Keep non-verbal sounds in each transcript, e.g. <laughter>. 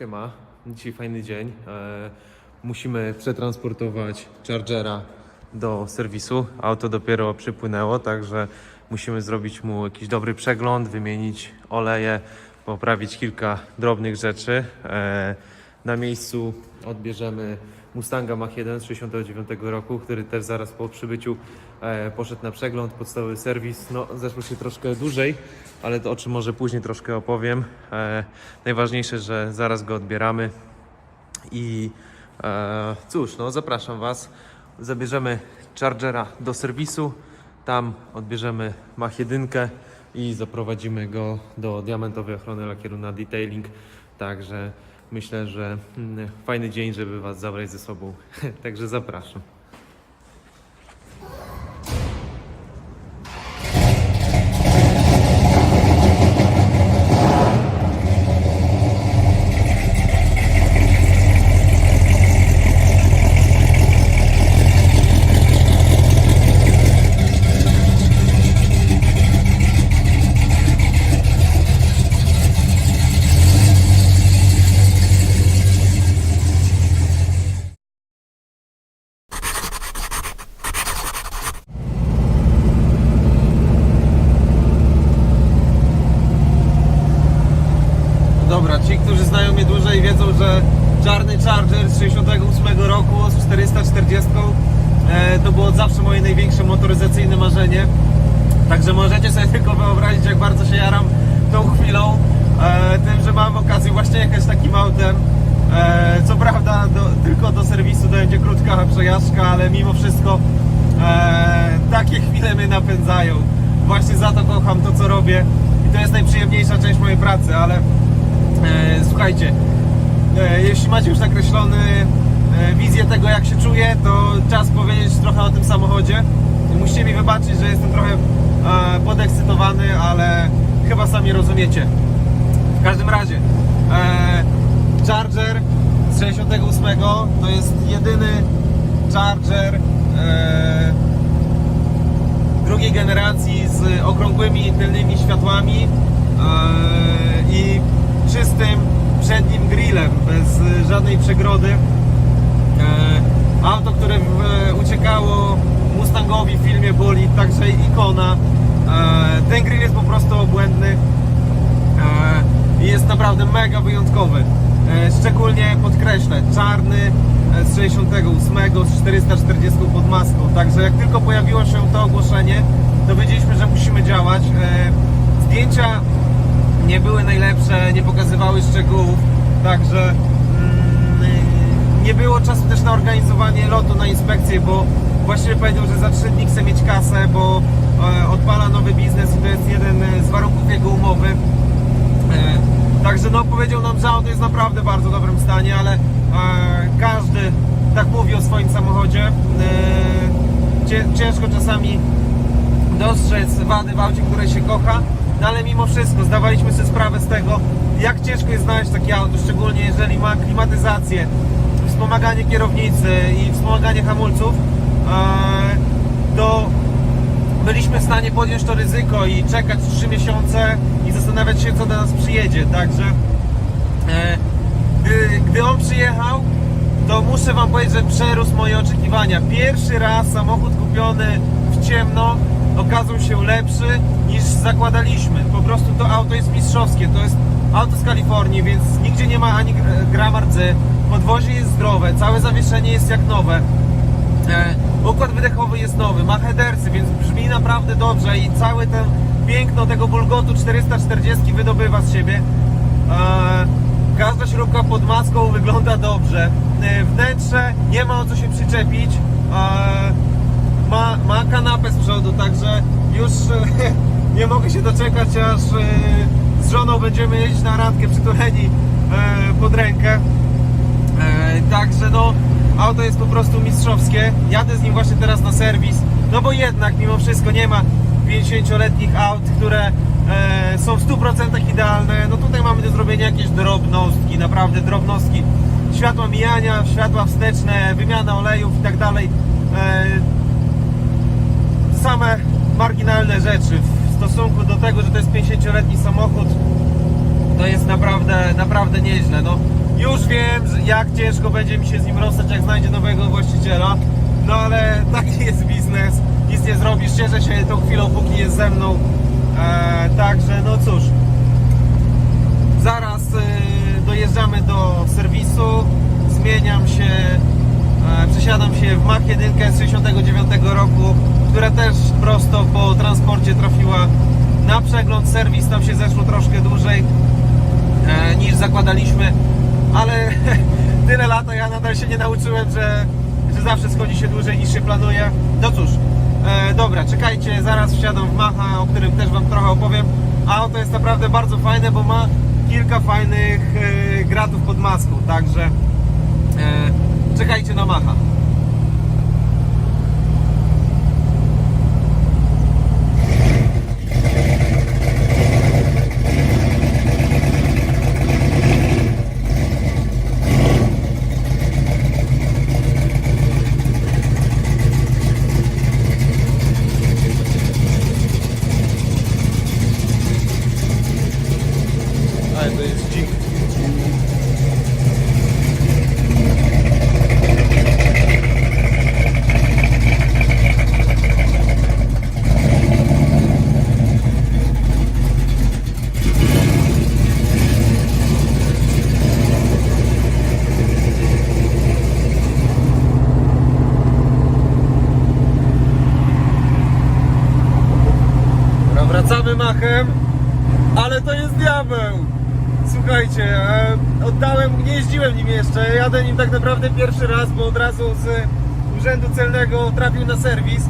Siema, dzisiaj fajny dzień. E, musimy przetransportować Chargera do serwisu. Auto dopiero przypłynęło, także musimy zrobić mu jakiś dobry przegląd, wymienić oleje, poprawić kilka drobnych rzeczy. Na miejscu odbierzemy Mustanga Mach 1 z 69 roku, który też zaraz po przybyciu e, poszedł na przegląd, podstawowy serwis. No, zeszło się troszkę dłużej, ale to o czym może później troszkę opowiem. E, najważniejsze, że zaraz go odbieramy i e, cóż, no zapraszam Was. Zabierzemy Chargera do serwisu, tam odbierzemy Mach 1 i zaprowadzimy go do diamentowej ochrony lakieru na detailing. Także myślę, że mm, fajny dzień, żeby Was zabrać ze sobą. <laughs> Także zapraszam. Dobra, ci, którzy znają mnie dłużej wiedzą, że czarny Charger z 68 roku z 440 e, to było zawsze moje największe motoryzacyjne marzenie. Także możecie sobie tylko wyobrazić, jak bardzo się jaram tą chwilą, e, tym, że mam okazję właśnie jechać takim autem. E, co prawda do, tylko do serwisu to będzie krótka przejażdżka, ale mimo wszystko takie chwile mnie napędzają. Właśnie za to kocham to, co robię i to jest najprzyjemniejsza część mojej pracy, ale słuchajcie, e, jeśli macie już nakreślony e, wizję tego, jak się czuję, to czas powiedzieć trochę o tym samochodzie. Musicie mi wybaczyć, że jestem trochę e, podekscytowany, ale chyba sami rozumiecie. W każdym razie, Charger z 68 to jest jedyny Charger drugiej generacji z okrągłymi tylnymi światłami i czystym przednim grillem, bez żadnej przegrody. E, auto, które uciekało Mustangowi w filmie Bolid, także ikona. E, ten grill jest po prostu obłędny e, i jest naprawdę mega wyjątkowy. Szczególnie podkreślę, czarny z 68 z 440 pod maską. Także jak tylko pojawiło się to ogłoszenie, to wiedzieliśmy, że musimy działać. Zdjęcia nie były najlepsze, nie pokazywały szczegółów, także mm, nie było czasu też na organizowanie lotu na inspekcję, bo właściwie powiedział, że za 3 dni chce mieć kasę, bo e, odpala nowy biznes i to jest jeden e, z warunków jego umowy. E, Także no powiedział nam, że auto jest naprawdę w bardzo dobrym stanie, ale każdy tak mówi o swoim samochodzie. Ciężko czasami dostrzec wady w aucie, które się kocha, no ale mimo wszystko zdawaliśmy sobie sprawę z tego, jak ciężko jest znaleźć takie auto, szczególnie jeżeli ma klimatyzację, wspomaganie kierownicy i wspomaganie hamulców, e, to byliśmy w stanie podjąć to ryzyko i czekać 3 miesiące i zastanawiać się, co do nas przyjedzie. Także e, gdy, gdy on przyjechał, to muszę Wam powiedzieć, że przerósł moje oczekiwania. Pierwszy raz samochód kupiony w ciemno okazał się lepszy niż zakładaliśmy. Po prostu to auto jest mistrzowskie. To jest auto z Kalifornii, więc nigdzie nie ma ani gr- grama rdzy. Podwozie jest zdrowe, całe zawieszenie jest jak nowe. E, układ wydechowy jest nowy, ma headersy, więc brzmi naprawdę dobrze i cały ten piękno tego bulgotu 440 wydobywa z siebie. E, każda śrubka pod maską wygląda dobrze. E, wnętrze nie ma o co się przyczepić. Ma, ma kanapę z przodu, także już <laughs> nie mogę się doczekać, aż e, z żoną będziemy jeździć na randkę przytuleni e, pod rękę. E, także no, auto jest po prostu mistrzowskie. Jadę z nim właśnie teraz na serwis, no bo jednak mimo wszystko nie ma 50-letnich aut, które są w 100% idealne. No tutaj mamy do zrobienia jakieś drobnostki, naprawdę drobnostki. Światła mijania, światła wsteczne, wymiana olejów i tak dalej. Same marginalne rzeczy w stosunku do tego, że to jest 50-letni samochód to jest naprawdę, naprawdę nieźle. No, Już wiem, jak ciężko będzie mi się z nim rozstać, jak znajdzie nowego właściciela. No ale <laughs> taki jest biznes. Nic nie zrobisz. Cieszę się tą chwilą, póki jest ze mną. E, także no cóż. Zaraz e, dojeżdżamy do serwisu. Zmieniam się. E, przesiadam się w Mach 1 z 69 roku, która też prosto po transporcie trafiła na przegląd. Serwis tam się zeszło troszkę dłużej e, niż zakładaliśmy, ale <laughs> tyle lata ja nadal się nie nauczyłem, że, że zawsze schodzi się dłużej niż się planuje. No cóż, e, dobra, czekajcie, zaraz wsiadam w Macha, o którym też Wam trochę opowiem. Auto jest naprawdę bardzo fajne, bo ma kilka fajnych e, gratów pod maską, także e, czekajcie na Macha. Ale to jest dzik. Dobra, ale to jest diabeł. Słuchajcie, e, oddałem, nie jeździłem nim jeszcze, jadę nim tak naprawdę pierwszy raz, bo od razu z urzędu celnego trafił na serwis.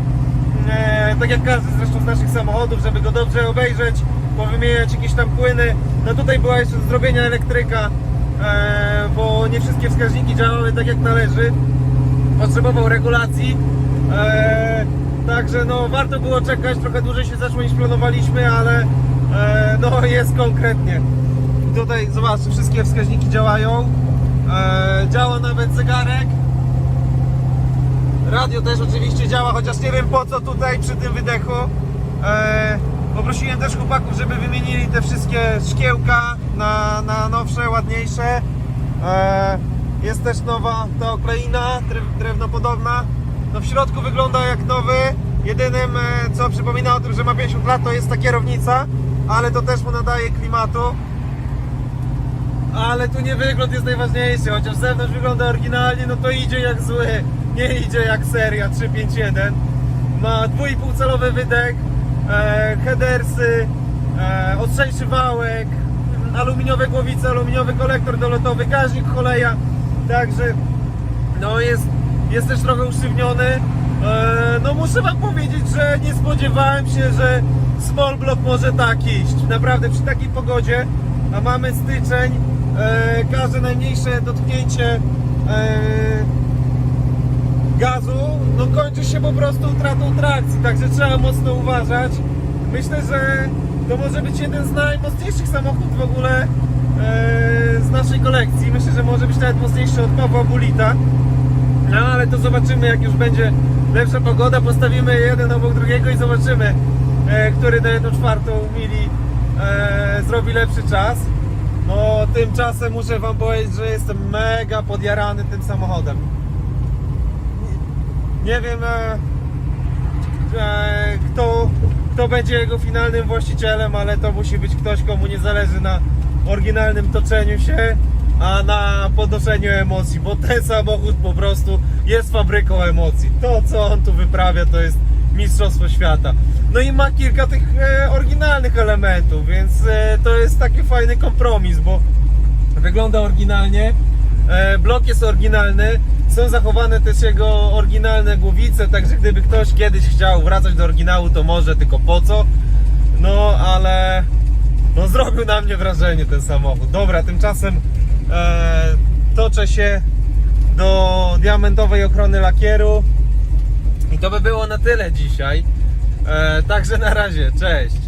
E, tak jak każdy zresztą z naszych samochodów, żeby go dobrze obejrzeć, powymieniać jakieś tam płyny. No tutaj była jeszcze do zrobienia elektryka, e, bo nie wszystkie wskaźniki działały tak jak należy. Potrzebował regulacji. Także no warto było czekać, trochę dłużej się zaczło niż planowaliśmy, ale e, no <laughs> jest konkretnie. Tutaj zobaczcie, wszystkie wskaźniki działają. E, działa nawet zegarek. Radio też oczywiście działa, chociaż nie wiem po co tutaj przy tym wydechu. E, poprosiłem też chłopaków, żeby wymienili te wszystkie szkiełka na, na nowsze, ładniejsze. E, jest też nowa ta okleina, drew- drewnopodobna. No w środku wygląda jak nowy. Jedynym, e, co przypomina o tym, że ma 50 lat, to jest ta kierownica, ale to też mu nadaje klimatu. Ale tu nie wygląd jest najważniejszy, chociaż zewnątrz wygląda oryginalnie, no to idzie jak zły, nie idzie jak seria 351. Ma 2,5 calowy wydech, e, headersy, e, ostrzejszy wałek, aluminiowe głowice, aluminiowy kolektor dolotowy, gaźnik choleja, także no jest, jest też trochę usztywniony. E, no muszę wam powiedzieć, że nie spodziewałem się, że small block może tak iść. Naprawdę przy takiej pogodzie, a mamy styczeń, e, każde najmniejsze dotknięcie e, gazu, no kończy się po prostu utratą trakcji, także trzeba mocno uważać. Myślę, że to może być jeden z najmocniejszych samochodów w ogóle z naszej kolekcji. Myślę, że może być nawet mocniejszy od Pawła Bulita. Ale to zobaczymy, jak już będzie lepsza pogoda. Postawimy jeden obok drugiego i zobaczymy, e, który na jedną czwartą mili e, zrobi lepszy czas. No tymczasem muszę Wam powiedzieć, że jestem mega podjarany tym samochodem. Nie, wiem e, kto, kto będzie jego finalnym właścicielem, ale to musi być ktoś, komu nie zależy na oryginalnym toczeniu się, a na podnoszeniu emocji, bo ten samochód po prostu jest fabryką emocji. To, co on tu wyprawia, to jest mistrzostwo świata. No i ma kilka tych e, oryginalnych elementów, więc e, to jest taki fajny kompromis, bo wygląda oryginalnie, e, blok jest oryginalny, są zachowane też jego oryginalne głowice, także gdyby ktoś kiedyś chciał wracać do oryginału, to może, tylko po co? No, ale no zrobił na mnie wrażenie ten samochód. Dobra, tymczasem e, toczę się do diamentowej ochrony lakieru i to by było na tyle dzisiaj. E, także na razie, cześć.